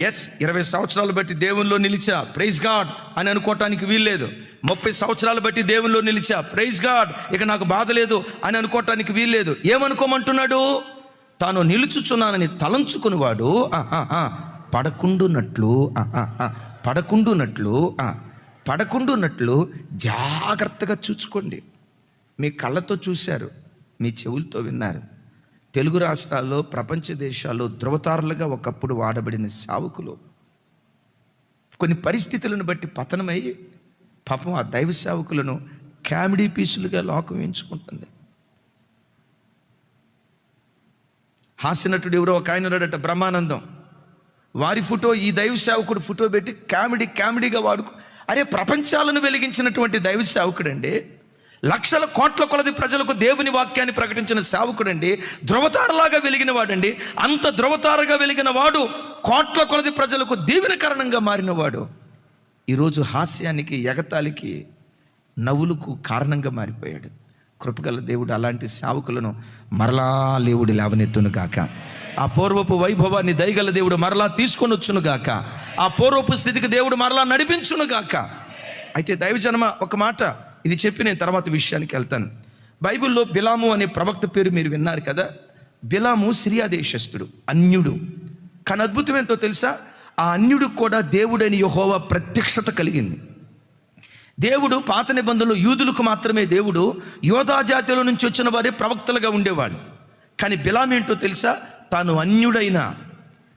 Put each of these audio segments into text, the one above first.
Yes ఇరవై సంవత్సరాలు బట్టి దేవునిలో నిలిచా. ప్రైజ్ గాడ్ అని అనుకోవటానికి వీల్లేదు. ముప్పై సంవత్సరాలు బట్టి దేవునిలో నిలిచా. ప్రైజ్ గాడ్ ఇక నాకు బాధ లేదు అని అనుకోవటానికి వీల్లేదు. ఏమనుకోమంటున్నాడు? తాను నిలుచుచున్నానని తలంచుకునివాడు పడకుండునట్లు ఆ, పడకుండునట్లు పడకుండునట్లు జాగ్రత్తగా చూసుకోండి. మీ కళ్ళతో చూశారు మీ చెవులతో విన్నారు. తెలుగు రాష్ట్రాల్లో ప్రపంచ దేశాల్లో ధృవతారులుగా ఒకప్పుడు వాడబడిన సావుకులు. కొన్ని పరిస్థితులను బట్టి పతనమై పాపం ఆ దైవ సేవకులను కామెడీ పీసులుగా లోకం ఎంచుకుంటుంది. హాస్యనటుడు ఎవరో ఒక ఆయన ఉన్నాడట బ్రహ్మానందం. వారి ఫోటో ఈ దైవ సేవకుడు ఫోటో పెట్టి కామెడీ కామెడీగా వాడుకో అరే ప్రపంచాలను వెలిగించినటువంటి దైవ సేవకుడండి. లక్షల కోట్ల కొలది ప్రజలకు దేవుని వాక్యాన్ని ప్రకటించిన సేవకుడండి ధ్రువతారలాగా వెలిగిన వాడండి. అంత ధ్రువతారగా వెలిగిన వాడు కోట్ల కొలది ప్రజలకు దీవెనకరణంగా మారినవాడు. ఈరోజు హాస్యానికి ఎగతాళికి నవ్వులకు కారణంగా మారిపోయాడు. కృపగల దేవుడు అలాంటి సేవకులను మరలా లేవుడు లేవనెత్తును గాక. ఆ పూర్వపు వైభవాన్ని దయగల దేవుడు మరలా తీసుకొని వచ్చును గాక. ఆ పూర్వపు స్థితికి దేవుడు మరలా నడిపించును గాక. అయితే దైవజనమ ఒక మాట. ఇది చెప్పి నేను తర్వాత విషయానికి వెళ్తాను. బైబిల్లో బిలాము అనే ప్రవక్త పేరు మీరు విన్నారు కదా? బిలాము సిరియా దేశస్థుడు అన్యుడు. కానీ అద్భుతం ఏంటో తెలుసా? ఆ అన్యుడు కూడా దేవుడని యహోవా ప్రత్యక్షత కలిగింది. దేవుడు పాత నిబంధనలు యూదులకు మాత్రమే దేవుడు యోధా జాతిలో నుంచి వచ్చిన వారే ప్రవక్తలుగా ఉండేవాడు. కానీ బిలాం ఏంటో తెలుసా? తాను అన్యుడైన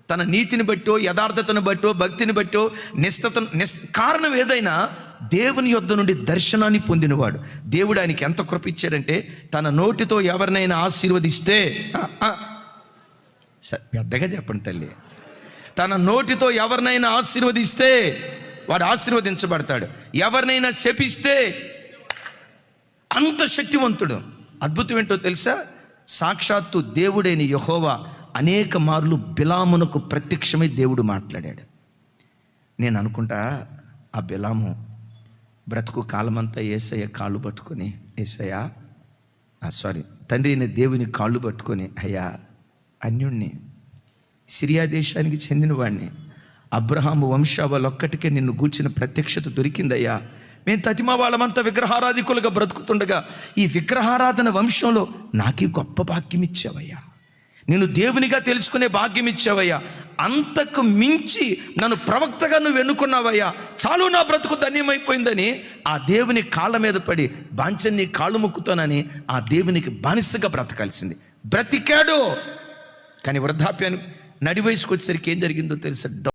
తన నీతిని బట్టో యథార్థతను బట్టో భక్తిని బట్టో నిష్టత నిస్ కారణం ఏదైనా దేవుని యొద్ద నుండి దర్శనాన్ని పొందినవాడు. దేవుడు ఆయనకి ఎంత కృప ఇచ్చాడంటే తన నోటితో ఎవరినైనా ఆశీర్వదిస్తే పెద్దగా చెప్పండి తల్లి. తన నోటితో ఎవరినైనా ఆశీర్వదిస్తే వాడు ఆశీర్వదించబడతాడు. ఎవరినైనా శపిస్తే అంత శక్తివంతుడు. అద్భుతం ఏంటో తెలుసా? సాక్షాత్తు దేవుడైన యహోవా అనేక మార్లు బిలామునకు ప్రత్యక్షమై దేవుడు మాట్లాడాడు. నేను అనుకుంటా ఆ బిలాము బ్రతుకు కాలమంతా ఏసయ్య కాళ్ళు పట్టుకొని ఏసయ్య సారీ తండ్రి అయిన దేవుని కాళ్ళు పట్టుకొని అయ్యా అన్యుణ్ణి సిరియా దేశానికి చెందినవాడిని అబ్రహాము వంశావళొక్కటికే నిన్ను గూర్చిన ప్రత్యక్షత దొరికిందయ్యా. మేము తతిమా వాళ్ళమంతా విగ్రహారాధికులుగా బ్రతుకుతుండగా ఈ విగ్రహారాధన వంశంలో నాకే గొప్ప భాగ్యం ఇచ్చావయ్యా నేను దేవునిగా తెలుసుకునే భాగ్యం ఇచ్చావయ్యా. అంతకు మించి నన్ను ప్రవక్తగా నువ్వు ఎన్నుకున్నావయ్యా. చాలు నా బ్రతుకు ధన్యమైపోయిందని ఆ దేవుని కాళ్ళ మీద పడి బాంచన్ని కాళ్ళు ముక్కుతానని ఆ దేవునికి బానిసగా బ్రతకాల్సింది. బ్రతికాడు. కానీ వృద్ధాప్యాన్ని నడి వయసుకు వచ్చేసరికి ఏం జరిగిందో తెలుసా?